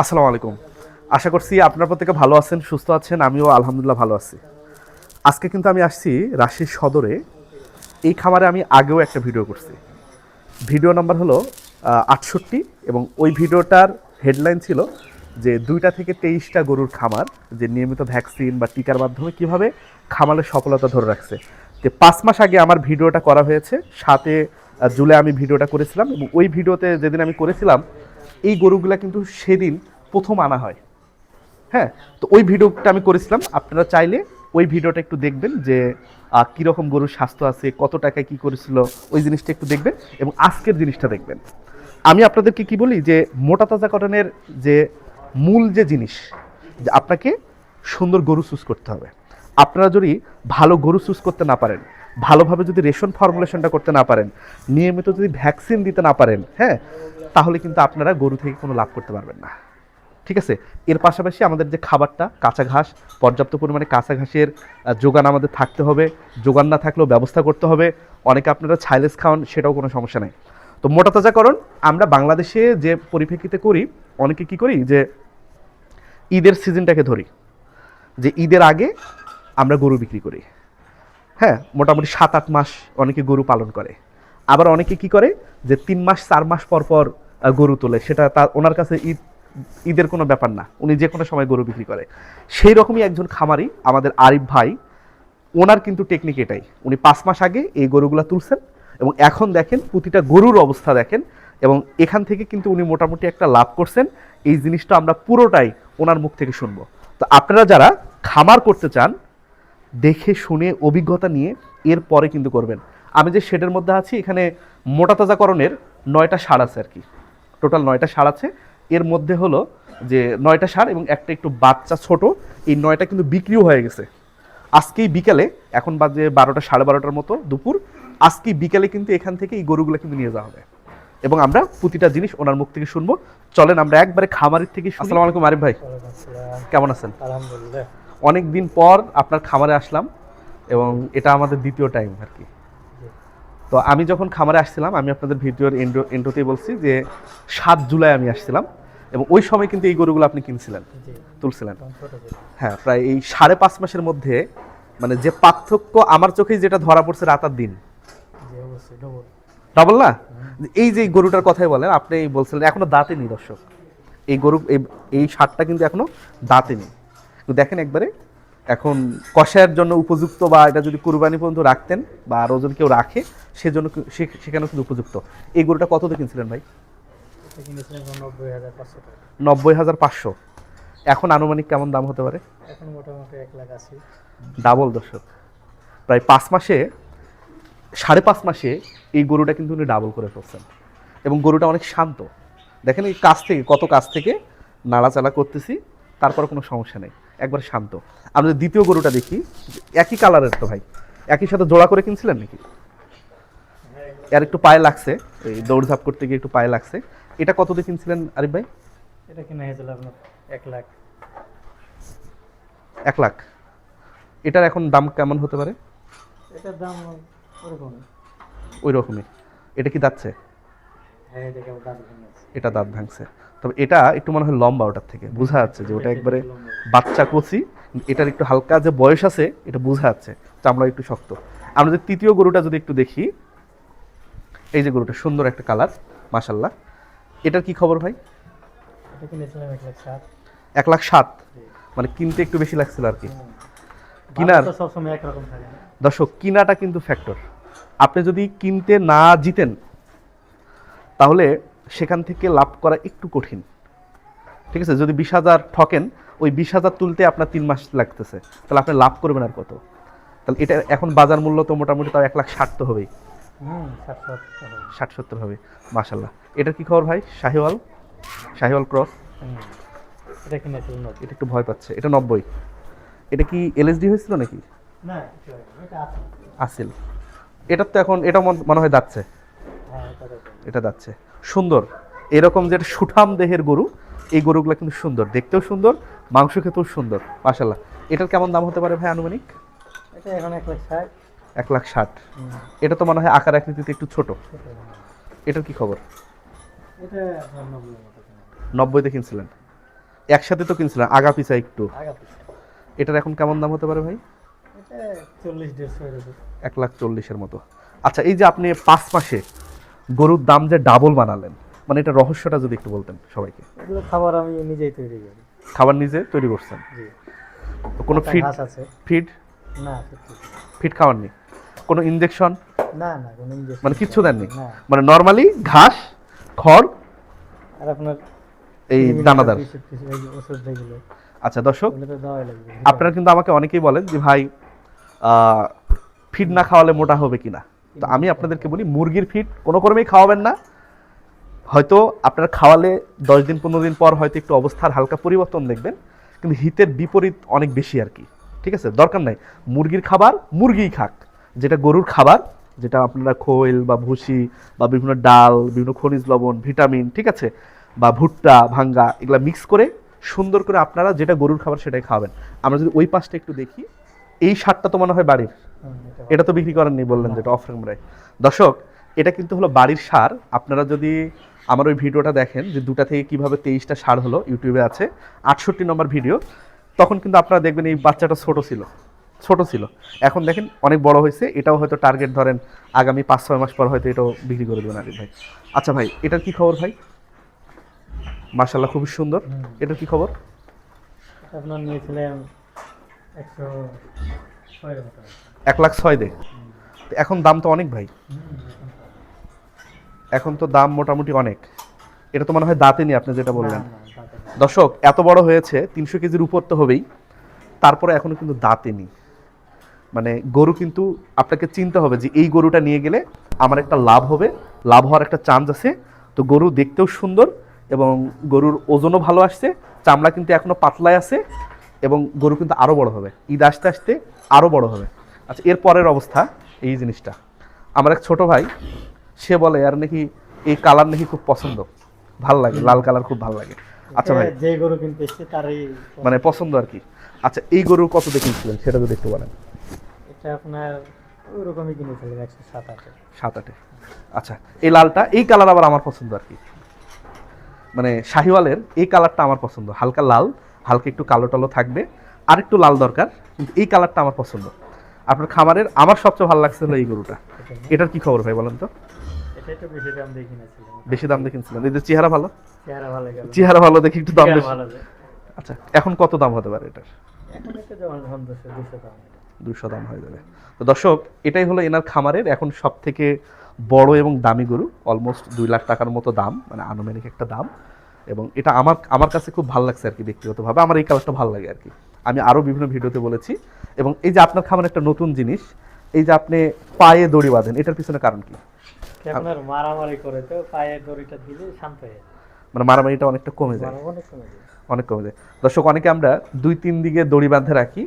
আসসালামু আলাইকুম। আশা করছি আপনার প্রত্যেকে ভালো আছেন, সুস্থ আছেন, আমিও আলহামদুলিল্লাহ ভালো আছি। আজকে কিন্তু আমি আসছি রাজশাহী সদরে। এই খামারে আমি আগেও একটা ভিডিও করছি। ভিডিও নাম্বার হলো আটষট্টি এবং ওই ভিডিওটার হেডলাইন ছিল যে দুইটা থেকে তেইশটা গরুর খামার, যে নিয়মিত ভ্যাকসিন বা টিকার মাধ্যমে কীভাবে খামারের সফলতা ধরে রাখছে। যে পাঁচ মাস আগে আমার ভিডিওটা করা হয়েছে, সাতে জুলাই আমি ভিডিওটা করেছিলাম এবং ওই ভিডিওতে যেদিন আমি করেছিলাম এই গরুগুলা কিন্তু সেদিন প্রথম আনা হয়। হ্যাঁ তো ওই ভিডিওটা আমি করেছিলাম। আপনারা চাইলে ওই ভিডিওটা একটু দেখবেন যে কীরকম গরুর স্বাস্থ্য আছে, কত টাকায় কি করেছিল, ওই জিনিসটা একটু দেখবেন এবং আজকের জিনিসটা দেখবেন। আমি আপনাদেরকে কি বলি যে, মোটা তাজাকরণের যে মূল যে জিনিস, যে আপনাকে সুন্দর গরু চুজ করতে হবে। আপনারা যদি ভালো গরু চুজ করতে না পারেন ভালোভাবে যদি রেশন ফর্মুলেশনটা করতে না পারেন, নিয়মিত যদি ভ্যাকসিন দিতে না পারেন হ্যাঁ তাহলে কিন্তু আপনারা গরু থেকে কোনো লাভ করতে পারবেন না। ঠিক আছে? এর পাশাপাশি আমাদের যে খাবারটা, কাঁচা ঘাস, পর্যাপ্ত পরিমাণে কাঁচা ঘাসের যোগান আমাদের থাকতে হবে। যোগান না থাকলেও ব্যবস্থা করতে হবে। অনেকে আপনারা ছাইলেস খাওয়ান, সেটাও কোনো সমস্যা নেই। তো মোটা তাজাকরণ আমরা বাংলাদেশে যে পরিপ্রেক্ষিতে করি, অনেকে কি করি যে ঈদের সিজনটাকে ধরি। যে ঈদের আগে আমরা গরু বিক্রি করি। হ্যাঁ মোটামুটি সাত, আট মাস অনেকে গরু পালন করে। আবার অনেকে কি করে? যে তিন মাস, চার মাস পর পর গরু তোলে। সেটা তার, ওনার কাছে ঈদ, ঈদের কোনো ব্যাপার না। উনি যে কোনো সময় গরু বিক্রি করে। সেই রকমই একজন খামারি, আমাদের আরিফ ভাই, ওনার কিন্তু টেকনিক এটাই। উনি পাঁচ মাস আগে এই গরুগুলা তুলছেন এবং এখন দেখেন প্রতিটা গরুর অবস্থা দেখেন এবং এখান থেকে কিন্তু উনি মোটামুটি একটা লাভ করছেন। এই জিনিসটা আমরা পুরোটাই ওনার মুখ থেকে শুনব। তো আপনারা যারা খামার করতে চান দেখে শুনে অভিজ্ঞতা নিয়ে এরপরে কিন্তু করবেন। আমি যে শেডের মধ্যে আছি এখানে মোটা তাজাকরণের নয়টা সার আছে আর কি। টোটাল নয়টা সার আছে। এর মধ্যে হলো যে নয়টা সার এবং একটা একটু বাচ্চা ছোট এই নয়টা কিন্তু বিক্রিও হয়ে গেছে। আজকেই বিকালে এখন বাজে বারোটা সাড়ে বারোটার মতো দুপুর। আজকেই বিকালে কিন্তু এখান থেকে এই গরুগুলো কিন্তু নিয়ে যাওয়া হবে। এবং আমরা প্রতিটা জিনিস ওনার মুখ থেকে শুনব। চলেন আমরা একবারে খামারের থেকে। আসসালামু আলাইকুম আরিফ ভাই। কেমন আছেন? আলহামদুলিল্লাহ। অনেক দিন পর আপনার খামারে আসলাম এবং এটা আমাদের দ্বিতীয় টাইম আর কি। তো আমি যখন খামারে আসছিলাম আমি আপনাদের ভিডিওর এন্ডো এন্ডোতেই বলছি যে সাত জুলাই আমি আসছিলাম এবং ওই সময় কিন্তু এই গরুগুলো আপনি কিনছিলেন তুলছিলেন। হ্যাঁ প্রায় এই সাড়ে পাঁচ মাসের মধ্যে মানে যে পার্থক্য আমার চোখেই যেটা ধরা পড়ছে রাতার দিন। ডবল না? এই যে গরুটার কথাই বলেন আপনি বলছিলেন এখনও দাঁতে নি দর্শক। এই গরু এই- এই সারটা কিন্তু এখনও দাঁতে নেই তো দেখেন একবারে এখন কষায়ের জন্য উপযুক্ত বা এটা যদি কুরবানি পর্যন্ত রাখতেন বা আরও যদি কেউ রাখে সেজন্য সেখানে কিন্তু উপযুক্ত। এই গরুটা কত দিয়ে কিনছিলেন ভাই? হাজার পাঁচশো নব্বই হাজার পাঁচশো। এখন আনুমানিক কেমন দাম হতে পারে? এখন মোটামুটি এক লাখ আশি। ডাবল দর্শক প্রায় পাঁচ মাসে সাড়ে পাঁচ মাসে এই গরুটা কিন্তু উনি ডাবল করে ফেলছেন। এবং গরুটা অনেক শান্ত। দেখেন এই কাছ থেকে কত কাছ থেকে নাড়াচাড়া করতেছি তারপর কোনো সমস্যা নেই। একবার শান্ত। আমরা দ্বিতীয় গরুটা দেখি একই কালারের তো ভাই। একই সাথে জোড়া করে কিনছিলেন নাকি? এর একটু পায়ে লাগছে এই দৌড়ঝাঁপ করতে গিয়ে একটু পায়ে লাগছে। এটা কত দিয়ে কিনছিলেন আরিফ ভাই? এটা কিনে হয়েছিল আপনার এক লাখ। এক লাখ। এটার এখন দাম কেমন হতে পারে? এটার দাম ওরকম ওই রকমই এটা কি যাচ্ছে হ্যাঁ এটা দাঁত ভাঙছে। তবে এটা একটু মনে হয় লম্বা ওটার থেকে বোঝা যাচ্ছে যে ওটা একবারে বাচ্চা কচি এটার একটু হালকা যে বয়স আছে এটা বোঝা যাচ্ছে চামড়া একটু শক্ত। আমরা যে তৃতীয় গরুটা যদি একটু দেখি এই যে গরুটা সুন্দর একটা কালার মাশাল্লাহ এটার কি খবর ভাই? এক লাখ সাত। মানে কিনতে একটু বেশি লাগছিল আর কি। কিনার? দর্শক কিনাটা কিন্তু ফ্যাক্টর আপনি যদি কিনতে না জিতেন তাহলে সেখান থেকে লাভ করা একটু কঠিন। ঠিক আছে? যদি বিশ হাজার ঠকেন ওই বিশ হাজার তুলতে আপনার তিন মাস লাগতেছে। তাহলে আপনি লাভ করবেন আর কত? তাহলে এটা এখন বাজার মূল্য তো মোটামুটি তাও এক লাখ ষাট তো হবেই। ষাট সত্তর হবে মাশাল্লাহ এটার কি খবর ভাই? শাহিওয়াল? শাহিওয়াল ক্রস? এটা এটা একটু ভয় পাচ্ছে। এটা নব্বই। এটা কি এলএসডি হয়েছিল নাকি? আসিল। এটার তো এখন এটা মন- হয় যাচ্ছে। এটা যাচ্ছে। সুন্দর। এরকম যে সুঠাম দেহের গরু এই গরুগুলো কিন্তু সুন্দর। দেখতেও সুন্দর মাংস খেতেও সুন্দর। মাশাল্লাহ এটার কেমন দাম হতে পারে ভাই আনুমানিক? এটা এখন এক লাখ ষাট। এক লাখ ষাট। এটা তো মনে হয় আকার আকৃতিতে একটু ছোট। এটার কি খবর? নব্বইতে কিনছিলেন? একসাথে তো কিনছিলেন আগা পিছা একটু। এটার এখন কেমন দাম হতে পারে ভাই? এক লাখ চল্লিশের মতো। আচ্ছা এই যে আপনি পাঁচ মাসে গরুর দাম যে ডাবল বানালেন। মানে এটা রহস্যটা যদি একটু বলতেন সবাইকে। এগুলো খাবার আমি নিজেই তৈরি করি। খাবার নিজে তৈরি করছেন? জি। তো কোনো ফিড আছে। ফিড না ফিড খাওয়ার নেই কোনো ইনজেকশন না না কোনো injection মানে কিচ্ছু দেননি? মানে নর্মালি ঘাস খড় আর আপনার এই দানাদার। আচ্ছা দর্শক আপনারা কিন্তু আমাকে অনেকেই বলেন যে ভাই ফিড না খাওয়ালে মোটা হবে কিনা। তো আমি আপনাদেরকে বলি, মুরগির ফিট কোনো কর্মেই খাওয়াবেন না। হয়তো আপনারা খাওয়ালে দশ দিন, পনেরো দিন পর হয়তো একটু অবস্থার হালকা পরিবর্তন দেখবেন, কিন্তু হিতের বিপরীত অনেক বেশি আর কি। ঠিক আছে? দরকার নাই। মুরগির খাবার মুরগিই খাক। যেটা গরুর খাবার, যেটা আপনারা খোল বা ভুসি বা বিভিন্ন ডাল, বিভিন্ন খনিজ লবণ, ভিটামিন, ঠিক আছে? বা ভুট্টা, ভাঙ্গা, এগুলো মিক্স করে সুন্দর করে আপনারা যেটা গরুর খাবার সেটাই খাওয়াবেন। আমরা যদি ওই পাশটা একটু দেখি, এই সারটা তো মনে হয় বাড়ির। এটা তো বিক্রি করেননি বললেন যেটা অফ ক্যামেরায় দর্শক এটা কিন্তু হলো বাড়ির সার। আপনারা যদি আমার ওই ভিডিওটা দেখেন যে দুটা থেকে কীভাবে তেইশটা সার হলো ইউটিউবে আছে আটষট্টি নম্বর ভিডিও তখন কিন্তু আপনারা দেখবেন এই বাচ্চাটা ছোট ছিল ছোট ছিল। এখন দেখেন অনেক বড় হয়েছে এটাও হয়তো টার্গেট ধরেন আগামী পাঁচ ছয় মাস পর হয়তো এটাও বিক্রি করে দেবেন আরিফ ভাই। আচ্ছা ভাই এটার কি খবর ভাই? মার্শাল্লাহ খুবই সুন্দর। এটার কি খবর? আপনার নিয়েছিলেন একশো এক লাখ ছয় দে। এখন দাম তো অনেক ভাই। এখন তো দাম মোটামুটি অনেক। এটা তো মনে হয় দাঁতে নি আপনি যেটা বললেন। দর্শক এত বড় হয়েছে তিনশো কেজির উপর তো হবেই। তারপরে এখনও কিন্তু দাঁতে নি মানে গরু কিন্তু আপনাকে চিনতে হবে যে এই গরুটা নিয়ে গেলে আমার একটা লাভ হবে লাভ হওয়ার একটা চান্স আছে। তো গরু দেখতেও সুন্দর এবং গরুর ওজনও ভালো আসছে চামড়া কিন্তু এখনও পাতলায় আছে। এবং গরু কিন্তু আরও বড় হবে। ঈদ আসতে আসতে আরও বড় হবে। আচ্ছা এর পরের অবস্থা এই জিনিসটা। আমার এক ছোট ভাই সে বলে আর নাকি এই কালার নাকি খুব পছন্দ। ভালো লাগে লাল কালার খুব ভালো লাগে। আচ্ছা ভাই যে গরু কিনতে এসছে তারই মানে পছন্দ আর কি। আচ্ছা এই গরু কত দিয়ে কিনছিলেন? সেটা যদি একটু বলেন। এটা আপনার ওইরকমই কিনেছিলাম একশো সাত আটে। সাত আটে। আচ্ছা এই লালটা এই কালার আবার আমার পছন্দ আর কি। মানে শাহিওয়ালের এই কালারটা আমার পছন্দ হালকা লাল। হালকা একটু কালো টালো থাকবে আর একটু লাল দরকার কিন্তু এই কালারটা আমার পছন্দ। আপনার খামারের আমার সবচেয়ে ভালো লাগছে হলো এই গরুটা। এটার কি খবর ভাই বলেন তো? বেশি দাম দিয়ে কিনেছিলাম। কিনছিলেন। এদের চেহারা ভালো? চেহারা ভালো দেখি একটু দাম বেশি। আচ্ছা এখন কত দাম হতে পারে এটার। দুশো দাম হয়ে যাবে। তো দর্শক এটাই হলো এনার খামারের এখন সব থেকে বড় এবং দামি গরু অলমোস্ট দুই লাখ টাকার মতো দাম মানে আনুমানিক একটা দাম। এবং এটা আমার আমার কাছে খুব ভালো লাগছে আর কি ব্যক্তিগতভাবে। আমার এই কালারটা ভালো লাগে আর কি। আমি আরও বিভিন্ন ভিডিওতে বলেছি। এবং এই যে আপনার খামার একটা নতুন জিনিস এই যে আপনি পায়ে দড়ি বাঁধেন এটার পিছনে কারণ কি? আপনার মারামারি করে তো পায়ের দড়িটা দিলে শান্ত হয়ে মানে মারামারিটা অনেকটা কমে যায়। অনেক কমে যায়। অনেক কমে যায়। দর্শক অনেকে আমরা দুই তিন দিকে দড়ি বাঁধে রাখি।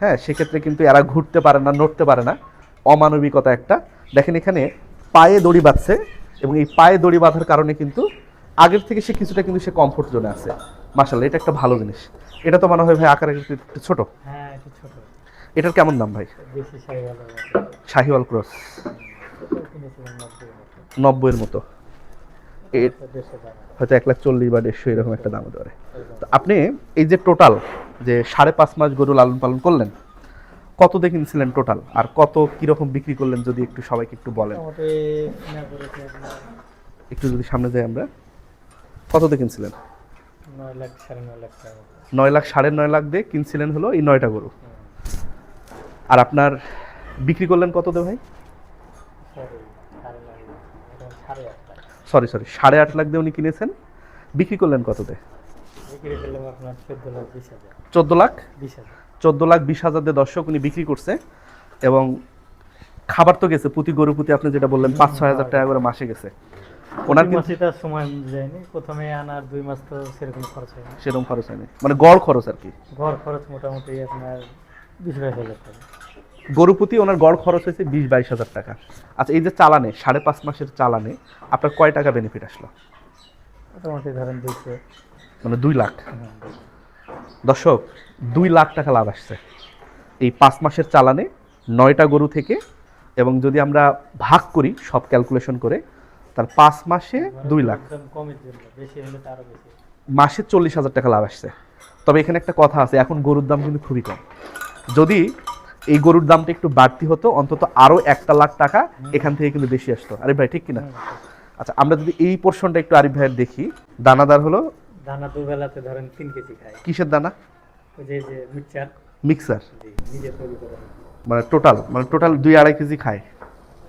হ্যাঁ সেক্ষেত্রে কিন্তু এরা ঘুরতে পারে না নড়তে পারে না। অমানবিকতা একটা। দেখেন এখানে পায়ে দড়ি বাঁধছে এবং এই পায়ে দড়ি বাঁধার কারণে কিন্তু আগের থেকে সে কিছুটা কিন্তু সে কমফোর্ট জোনে আছে। মাসাল্লাহ এটা একটা ভালো জিনিস। এটা তো মনে হয় ভাই আকারে একটু ছোট? হ্যাঁ একটু ছোট। এটার কেমন দাম ভাই? শাহিওয়াল ক্রস। নব্বইয়ের মতো। হয়তো এক লাখ চল্লিশ বা দেড়শো এরকম একটা দাম হতে পারে। তো আপনি এই যে টোটাল যে সাড়ে পাঁচ মাস গরু লালন পালন করলেন কত দিয়ে কিনছিলেন টোটাল আর কত কীরকম বিক্রি করলেন যদি একটু সবাইকে একটু বলেন? একটু যদি সামনে যাই আমরা। কত দিয়ে কিনছিলেন? নয় লাখ সাড়ে নয় লাখ দিয়ে কিনছিলেন হলো এই নয়টা গরু। আর আপনার বিক্রি করলেন কত দিয়ে ভাই? সরি সরি সাড়ে আট লাখ দিয়ে উনি কিনেছেন। বিক্রি করলেন কত আপনার চোদ্দ লাখ চোদ্দ লাখ? বিশ হাজার। দিয়ে দর্শক উনি বিক্রি করছে। এবং খাবার তো গেছে প্রতি গরু প্রতি আপনি যেটা বললেন পাঁচ ছয় হাজার টাকা করে মাসে গেছে। ওনার তার সময় যায়নি। প্রথমে আনার দুই মাস তো সেরকম খরচ হয়নি। সেরকম খরচ হয়নি। মানে গড় খরচ আর কি? ঘর খরচ মোটামুটি আপনার বিশ বাইশ হাজার টাকা। গরু প্রতি ওনার গড় খরচ হয়েছে বিশ বাইশ হাজার টাকা। আচ্ছা এই যে চালানে সাড়ে পাঁচ মাসের চালানে আপনার কয় টাকা বেনিফিট আসলো? মোটামুটি ধরেন দুইশো। মানে দুই লাখ। দর্শক দুই লাখ টাকা লাভ আসছে। এই পাঁচ মাসের চালানে নয়টা গরু থেকে এবং যদি আমরা ভাগ করি সব ক্যালকুলেশন করে তার পাঁচ মাসে দুই লাখ। আরও মাসে চল্লিশ হাজার টাকা লাভ আসছে। তবে এখানে একটা কথা আছে এখন গরুর দাম কিন্তু খুবই কম। যদি এই গরুর দামটা একটু বাড়তি হতো অন্তত আরও একটা লাখ টাকা এখান থেকে কিন্তু বেশি আসতো। আরিফ ভাই ঠিক কিনা? আচ্ছা আমরা যদি এই পোর্শনটা একটু আরিফ ভাইয়ের দেখি। দানাদার হলো? দানা দুবেলাতে ধরেন তিন কেজি খায়। কিসের দানা? যে যে মিক্সার। করে। মানে টোটাল মানে টোটাল দুই আড়াই কেজি খায়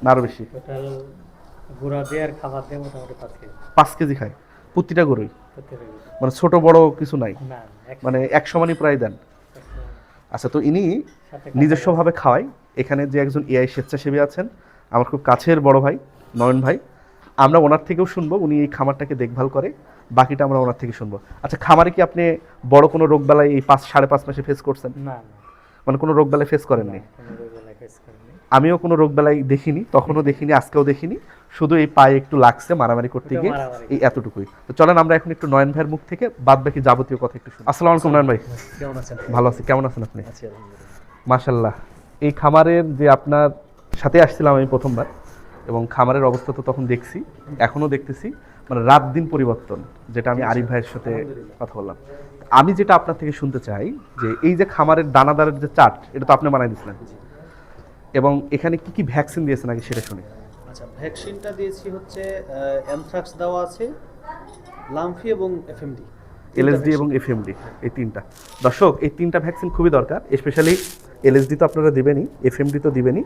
না আরও বেশি? টোটাল গুঁড়া দিয়ে আর খাবার দিয়ে মোটামুটি পাঁচ কেজি। পাঁচ কেজি খায়? প্রতিটা গরুই? মানে ছোট বড় কিছু নাই? মানে এক সমানই প্রায় দেন? আচ্ছা তো ইনি নিজস্বভাবে খাওয়াই এখানে যে একজন এআই স্বেচ্ছাসেবী আছেন আমার খুব কাছের বড় ভাই নয়ন ভাই আমরা ওনার থেকেও শুনব উনি এই খামারটাকে দেখভাল করে বাকিটা আমরা ওনার থেকে শুনব। আচ্ছা খামারে কি আপনি বড় কোনো রোগবালাই এই পাঁচ সাড়ে পাঁচ মাসে ফেস করছেন? না মানে কোনো রোগবালাই ফেস করেননি কোনো দুবেলায় ফেস করিনি আমিও কোনো রোগবালাই দেখিনি তখনও দেখিনি আজকেও দেখিনি। শুধু এই পায়ে একটু লাগছে মারামারি করতে গিয়ে এই এতটুকুই। তো চলেন আমরা এখন একটু নয়ন ভাইয়ের মুখ থেকে বাদ বাকি যাবতীয় কথা একটু শুনি। আসসালামু আলাইকুম নয়ন ভাই। কেমন আছেন? ভালো আছি কেমন আছেন আপনি? মাশাল্লাহ এই খামারের যে আপনার সাথে আসছিলাম আমি প্রথমবার এবং খামারের অবস্থা তো তখন দেখছি এখনও দেখতেছি মানে রাত দিন পরিবর্তন যেটা আমি আরিফ ভাইয়ের সাথে কথা বললাম। আমি যেটা আপনার থেকে শুনতে চাই যে এই যে খামারের দানাদারের যে চার্ট এটা তো আপনি বানাই দিয়েছিলেন। এবং এখানে কি কি ভ্যাকসিন দিয়েছেন আগে সেটা শুনি। আচ্ছা ভ্যাকসিনটা দিয়েছি হচ্ছে অ্যানথ্রাক্স দেওয়া আছে লামফি এবং এফএমডি। এলএসডি এবং এফএমডি এই তিনটা। দর্শক এই তিনটা ভ্যাকসিন খুবই দরকার স্পেশালি এলএসডি তো আপনারা দিবেনই এফএমডি তো দিবেনই।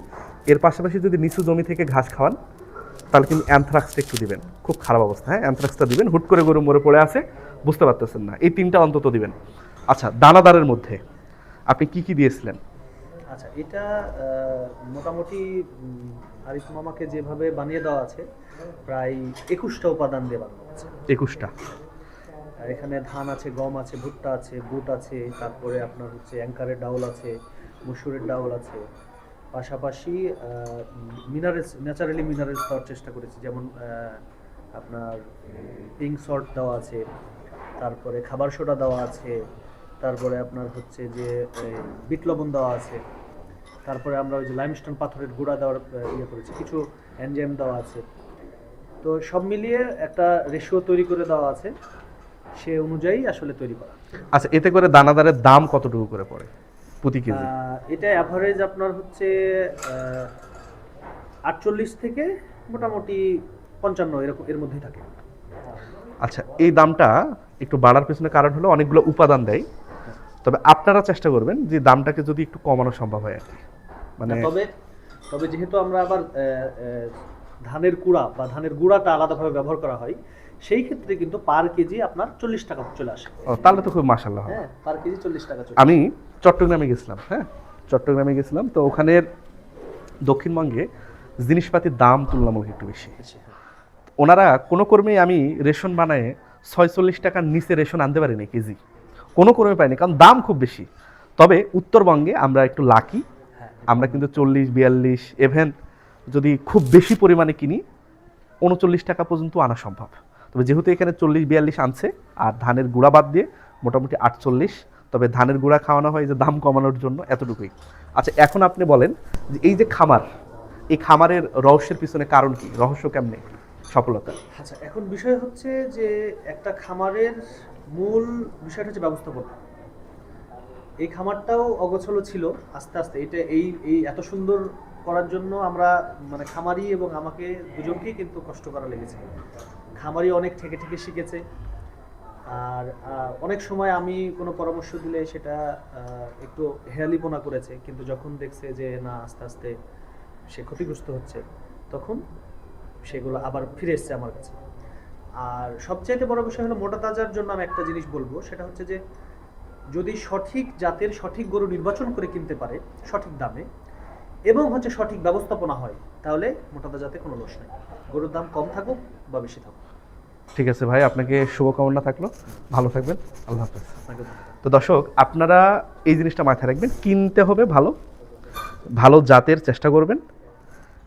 এর পাশাপাশি যদি নিচু জমি থেকে ঘাস খাওয়ান তাহলে কিন্তু অ্যানথ্রাক্সটা একটু দিবেন। খুব খারাপ অবস্থা হ্যাঁ? অ্যানথ্রাক্সটা দিবেন হুট করে গরু মরে পড়ে আছে বুঝতে পারতেছেন না। এই তিনটা অন্তত দিবেন। আচ্ছা দানাদারের মধ্যে আপনি কি কি দিয়েছিলেন? আচ্ছা এটা মোটামুটি আরিফ মামাকে যেভাবে বানিয়ে দেওয়া আছে প্রায় একুশটা উপাদান দিয়ে বানানো আছে একুশটা। আর এখানে ধান আছে গম আছে ভুট্টা আছে বুট আছে তারপরে আপনার হচ্ছে অ্যাঙ্কারের ডাউল আছে মসুরের ডাউল আছে। পাশাপাশি মিনারেলস ন্যাচারালি মিনারেলস দেওয়ার চেষ্টা করেছি যেমন আপনার পিঙ্ক সল্ট দেওয়া আছে তারপরে খাবার সোডা দেওয়া আছে তারপরে আপনার হচ্ছে যে বিট লবণ দেওয়া আছে। তারপরে আমরা ওই যে লাইমস্টোন পাথরের গুঁড়া দেওয়ার ইয়ে করেছি। কিছু এনজাইম দেওয়া আছে। তো সব মিলিয়ে একটা রেশিও তৈরি করে দেওয়া আছে। সে অনুযায়ী আসলে তৈরি করা। আচ্ছা এতে করে দানাদারের দাম কতটুকু করে পড়ে প্রতি কেজি? এটা অ্যাভারেজ আপনার হচ্ছে আটচল্লিশ থেকে মোটামুটি পঞ্চান্ন এরকম এর মধ্যেই থাকে। আচ্ছা এই দামটা একটু বাড়ার পেছনে কারণ হলো অনেকগুলো উপাদান দেয়। তবে আপনারা চেষ্টা করবেন যে দামটাকে যদি একটু কমানো সম্ভব হয় আর কি। মানে তবে তবে যেহেতু আমরা আবার ধানের কুড়া বা ধানের গুঁড়াটা আলাদাভাবে ব্যবহার করা হয় সেই ক্ষেত্রে কিন্তু পার কেজি আপনার চল্লিশ টাকা চলে আসে। তাহলে তো খুব মাসাল্লাহ হ্যাঁ পার কেজি চল্লিশ টাকা আমি চট্টগ্রামে গেছিলাম হ্যাঁ চট্টগ্রামে গেছিলাম তো ওখানের দক্ষিণবঙ্গে জিনিসপাতির দাম তুলনামূলক একটু বেশি। হ্যাঁ। ওনারা কোনো কর্মে আমি রেশন বানায় ছয়চল্লিশ টাকার নিচে রেশন আনতে পারিনি কেজি। কোনো কর্মে পাইনি কারণ দাম খুব বেশি। তবে উত্তরবঙ্গে আমরা একটু লাকি হ্যাঁ আমরা কিন্তু চল্লিশ, বিয়াল্লিশ এভেন যদি খুব বেশি পরিমাণে কিনি, উনচল্লিশ টাকা পর্যন্ত আনা সম্ভব। তবে যেহেতু এখানে চল্লিশ, বিয়াল্লিশ আনছে, আর ধানের গুঁড়া বাদ দিয়ে মোটামুটি আটচল্লিশ, তবে ধানের গুঁড়া খাওয়ানো হয় যে দাম কমানোর জন্য এতটুকুই। আচ্ছা এখন আপনি বলেন যে এই যে খামার, এই খামারের রহস্যের পিছনে কারণ কি? রহস্য কেমনে? সফলতা? আচ্ছা এখন বিষয় হচ্ছে যে একটা খামারের মূল বিষয়টা হচ্ছে ব্যবস্থাপনা। এই খামারটাও অগোছলো ছিল আস্তে আস্তে। এটা এই এই এত সুন্দর করার জন্য আমরা মানে খামারি এবং আমাকে দুজনকেই কিন্তু কষ্ট করা লেগেছে। খামারি অনেক ঠেকে ঠেকে শিখেছে। আর অনেক সময় আমি কোনো পরামর্শ দিলে সেটা একটু হেয়ালিপনা করেছে। কিন্তু যখন দেখছে যে না, আস্তে আস্তে সে ক্ষতিগ্রস্ত হচ্ছে, তখন সেগুলো আবার ফিরে এসছে আমার কাছে। আর সবচাইতে বড় বিষয় হলো মোটা তাজার জন্য আমি একটা জিনিস বলব। সেটা হচ্ছে যে যদি সঠিক জাতের সঠিক গরু নির্বাচন করে কিনতে পারে সঠিক দামে এবং হচ্ছে সঠিক ব্যবস্থাপনা হয় তাহলে মোটা তাজাতে কোনো দোষ নেই। গরুর দাম কম থাকুক বা বেশি থাকুক। ঠিক আছে ভাই আপনাকে শুভকামনা থাকল। ভালো থাকবেন। আল্লাহ হাফেজ। তো দর্শক আপনারা এই জিনিসটা মাথায় রাখবেন কিনতে হবে ভালো ভালো জাতের চেষ্টা করবেন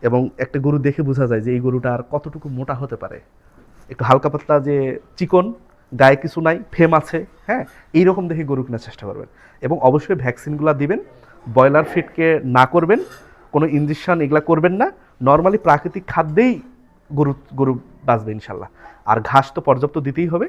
এবং একটা গরু দেখে বোঝা যায় যে এই গরুটা আর কতটুকু মোটা হতে পারে। একটু হালকা পাতলা যে চিকন গায়ে কিছু নাই ফেম আছে হ্যাঁ? এইরকম দেখে গরু কেনার চেষ্টা করবেন। এবং অবশ্যই ভ্যাকসিনগুলো দিবেন, ব্রয়লার ফিডকে না করবেন, কোনো ইঞ্জেকশন এগুলো করবেন না। নর্মালি প্রাকৃতিক খাদ্যেই গরু গরু বাঁচবে ইনশাল্লাহ। আর ঘাস তো পর্যাপ্ত দিতেই হবে।